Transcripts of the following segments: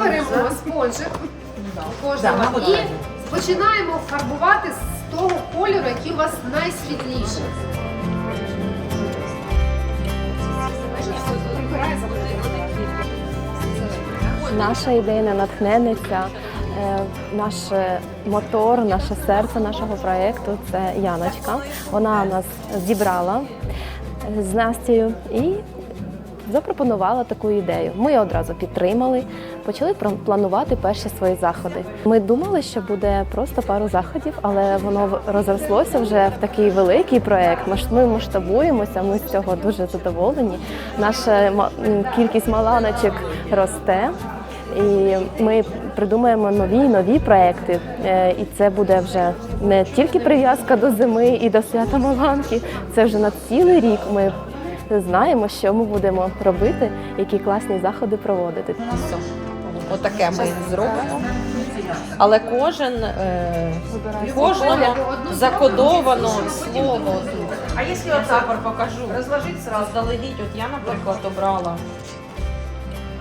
беремо спонжик у кожного. Да, і починаємо фарбувати з того кольору, який у вас найсвітліший. Наша ідейна натхненниця, е, наш мотор, наше серце нашого проєкту це Яночка. Вона нас зібрала е, з Настею. І запропонувала таку ідею. Ми одразу підтримали, почали планувати перші свої заходи. Ми думали, що буде просто пару заходів, але воно розрослося вже в такий великий проєкт. Ми масштабуємося, ми з цього дуже задоволені. Наша кількість маланочок росте. І ми придумаємо нові нові проекти. Е, І це буде вже не тільки прив'язка до зими і до свята Маланки, це вже на цілий рік. Ми знаємо, що ми будемо робити, які класні заходи проводити. Все. Отаке ми зробимо. Але кожен е, кожному закодовано слово. А якщо я покажу, розложить сразу заздалегідь. От я, наприклад, обрала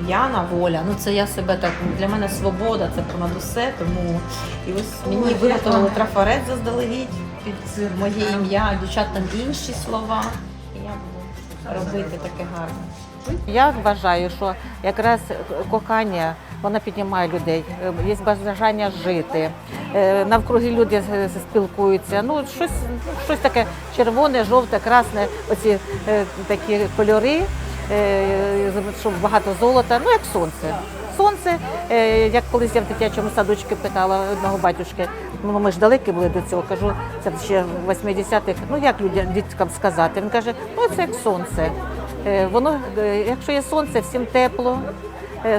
Яна воля. Ну це я себе так. Для мене свобода, це понад усе. Тому і ось мені виготовили трафарет заздалегідь під моє ім'я, дівчат там інші слова. І я буду робити таке гарне. Я вважаю, що якраз кохання вона піднімає людей, є бажання жити. е, Навкруги люди спілкуються. Ну щось, щось таке червоне, жовте, красне, оці е, такі кольори, е, щоб багато золота, ну як сонце. Сонце, е, як колись я в дитячому садочку питала одного батюшки, ну ми ж далекі були до цього, кажу, це ще в 80-х, ну як людям діткам сказати? Він каже, ну це як сонце. Е, Воно, е, якщо є сонце, всім тепло,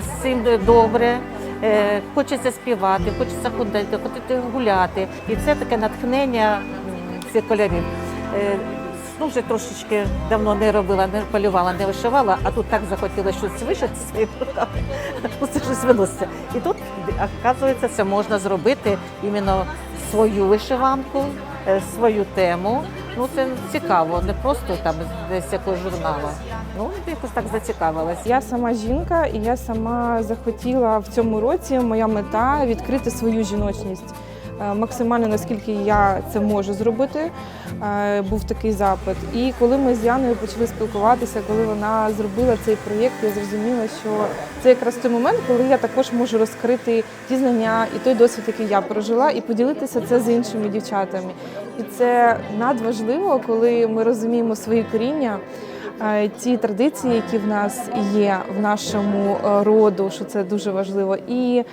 всім добре. Хочеться співати, хочеться ходити, ходити гуляти. І це таке натхнення цих кольорів. Ну, вже трошечки давно не робила, не полювала, не вишивала, а тут так захотіла щось вишити своїми руками. Ну, це щось виноситься. І тут, оказується, це можна зробити іменно свою вишиванку, е, свою тему. Ну, це цікаво, не просто там десь якогось журналу. Ну, якось так зацікавилась. Я сама жінка, і я сама захотіла в цьому році. Моя мета відкрити свою жіночність. Е, Максимально наскільки я це можу зробити, е, був такий запит. І коли ми з Яною почали спілкуватися, коли вона зробила цей проєкт, я зрозуміла, що це якраз той момент, коли я також можу розкрити ті знання і той досвід, який я прожила, і поділитися це з іншими дівчатами. І це надважливо, коли ми розуміємо свої коріння ті традиції, які в нас є в нашому е, роду, що це дуже важливо, і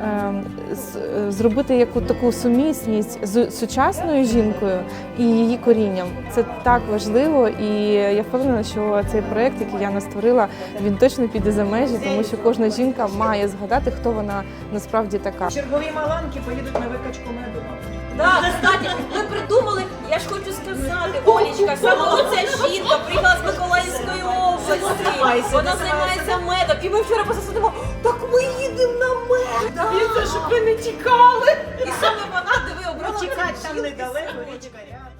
е, з- е, зробити яку таку сумісність з сучасною жінкою і її корінням. Це так важливо, і я впевнена, що цей проект, який я створила, він точно піде за межі, тому що кожна жінка має згадати, хто вона насправді така. Чергові маланки поїдуть на викачку меду. Так, кстати, ми придумали, я ж хочу сказати, Олічка, саме області. Вона займається медом. І ми вчора просто сидимо, так ми їдемо на мед. І це щоб ви не тікали. І саме вона диви обрала. Чекати там недалеко, річка рядом.